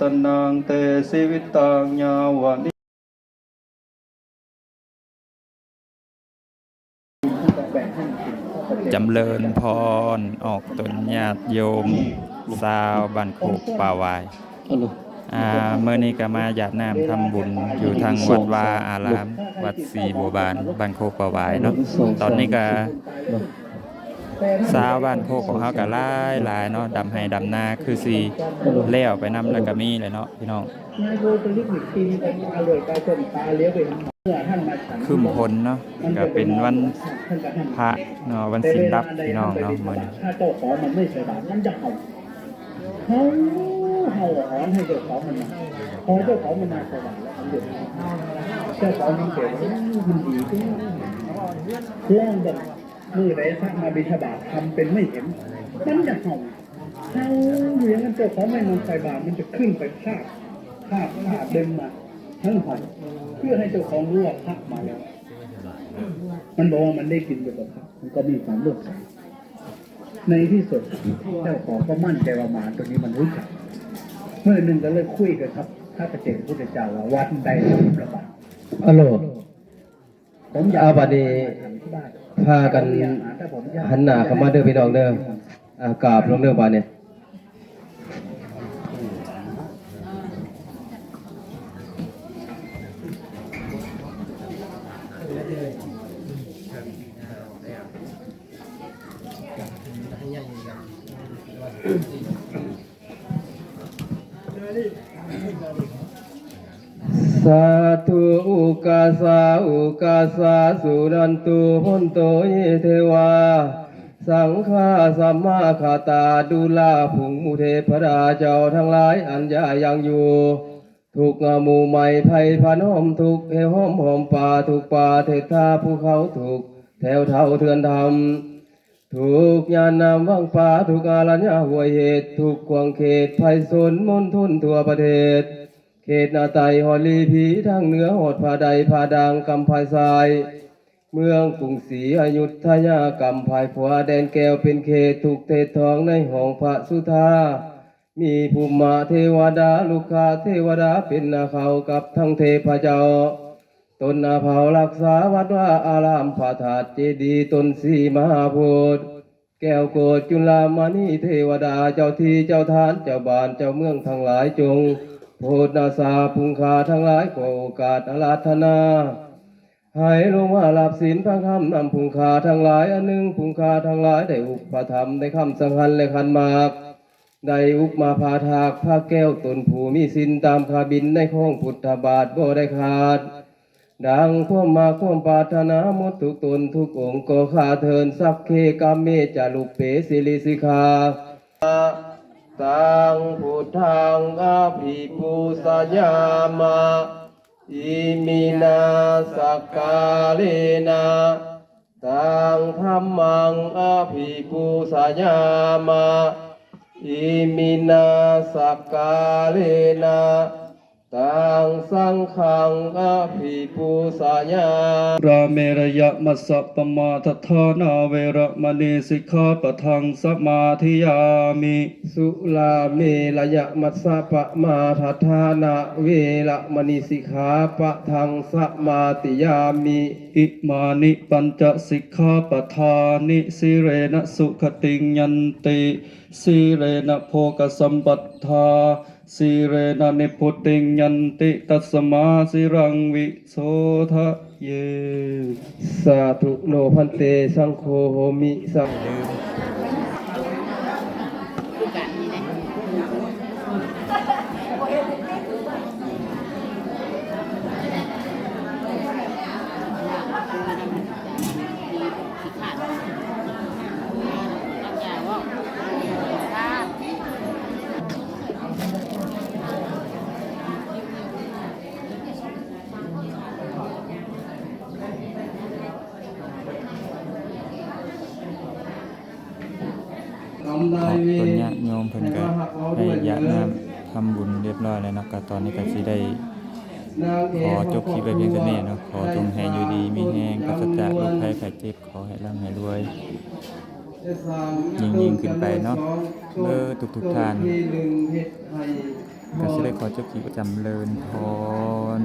ตนังเตสิวิตังยาวนิจำเริญพรออกตนญาติโยมสาวบ้านโคกป่าวายอัลโหลอ่าเมื่อนี้ก็มาหยาดน้ำทำบุญอยู่ทางวัดวาอาราม วัดศรีบัวบานบ้านโคกป่าวายเนาะตอนนี้ก็ สาวบ้านโคกของเขาก็หลายหลายเนาะดำให้ดำนาคือสีแล้วไปนำแล้วก็มีเลยเนาะพี่น้องนายโบเป็นลิขิตปีนี้ไปตาเลยตาจนตาเลี้ยวไปเมื่อมาฉันคืมพลเนาะก็เป็นวันพระเนาะวันศีลรับพี่น้องเนาะมื้อนี้ถ้าเจ้าของมันไม่ใส่บาตรมันจะเห่าเห่าเห่าหอนให้เจ้าของมันมาพอเจ้าของมันมาใส่บาตรแล้วมันเดือดเจ้าของมันเกิดมันดีขึ้นแล่งแบบ มือไหนสักมาบิณฑบาตทำเป็นไม่เห็น มันจะเห่าเห่าอยู่อย่างนั้นเจ้าของไม่มันใส่บาตรมันจะขึ้นไปคาบคาบคาบเดินมา ทั้งหอมเพื่อให้เจ้าของรู้ว่าพระมาแล้ว มันบอกว่ามันได้กินไปกับพระมันก็มีความเลื่อมใสในที่สุดเจ้าของก็มั่นใจว่าหมาตัวนี้มันรู้จักเมื่อหนึ่งก็เลยคุยกันครับข้าพเจ้าพุทธเจ้าว่าวันใดจะประบาทอัลโหล ผมอยากอาบัดนี้พากันหันหน้าเข้ามาเด้อพี่น้องเด้ออากราบลงเด้อบาดนี่ย สาธุอุกาสาอุกาสาสุนันตุพุนโตยเทวา สังฆาสัมมาขาตาดุลาภุงมุเทพราเจ้าทั้งหลายอันยายังอยู่ ทุกหมู่ใหม่ไผ่พันหอมทุกเฮหอมหอมป่าทุกป่าเทศาภูเขาทุกแถวเท่าเทือนธรรมทุกยานนำวังป่าทุกอารัญญาหัวเหตุทุกกวางเขตภัยสนมนทุนทั่วประเทศ เขตนาไตหอลีผีทางเหนือหอดผาใดผาดางกำภายทราย เมืองกรุงศรีอยุธยากำภายผัวแดนแก้วเป็นเขตถูกเทศทองในห้องพระสุธามีภูมิมาเทวดาลูกคาเทวดาเป็นนาเขากับทั้งเทพเจ้า ตนนาเผารักษาวัดว่าอารามพระธาตุเจดีตนสีมหาโพธิ์แก้วโกรธจุลามณีเทวดาเจ้าที่เจ้าทานเจ้าบานเจ้าเมืองทั้งหลายจง โพธนาสาพุงคาทั้งหลายขอโอกาสอาราธนาให้ลงมาหลับศีลพระคำนำพุงคาทั้งหลายอันหนึ่งพุงคาทั้งหลายได้อุปธรรมได้คำสังหันและขันมากได้อุกมาพาทากพระแก้วตนผู้มีสินตามคาบินในข้องพุทธบาทบ่ได้ขาด ดังความมาควมปาถนาหมดทุกตนทุกองค์ก็ขาเทินสักเคกามเมจาลุเปสิลิสิกาตังพุ ทังอาภิปุสยามาอิมินาสกกาเลนะตังธรรมังอาภิปุสยามาอิมินาสกกาเลนะ ตังสังฆังอาภิปุสยาราเมระยะมัสสะปมาทฐานาเวระมณีสิกขาปะทังสมาธิยามิ สุลาเมลยะมัสสะปะมาทัฏฐานะเวละมณีสิกขาปะทังสมาติยามิ อิมานิปัญจสิกขาปทานิสิเรนะสุขติงยันติสิเรนะโภกสัมปัฏฐา สิเรนะนิพุติงยันติตัสมาสิรังวิโสทะเย สาธุโนพันเตสังโฆโหมิสัง ขอบต้นญาติโยมเพิ่นก็ให้ญาติน้ำทำบุญเรียบร้อยแล้วนะก็ตอนนี้ก็สิได้ขอจบคลิปไปเพียงเท่านี้นะขอจงให้อยู่ดีมีแฮงปราศจากโรคภัยไข้เจ็บขอให้ร่ำให้รวย ยิ่งๆขึ้นไปเนาะเด้อทุกท่านที่หนึ่งเฮ็ดให้ก็สิได้ขอจบคลิประจำเริญพร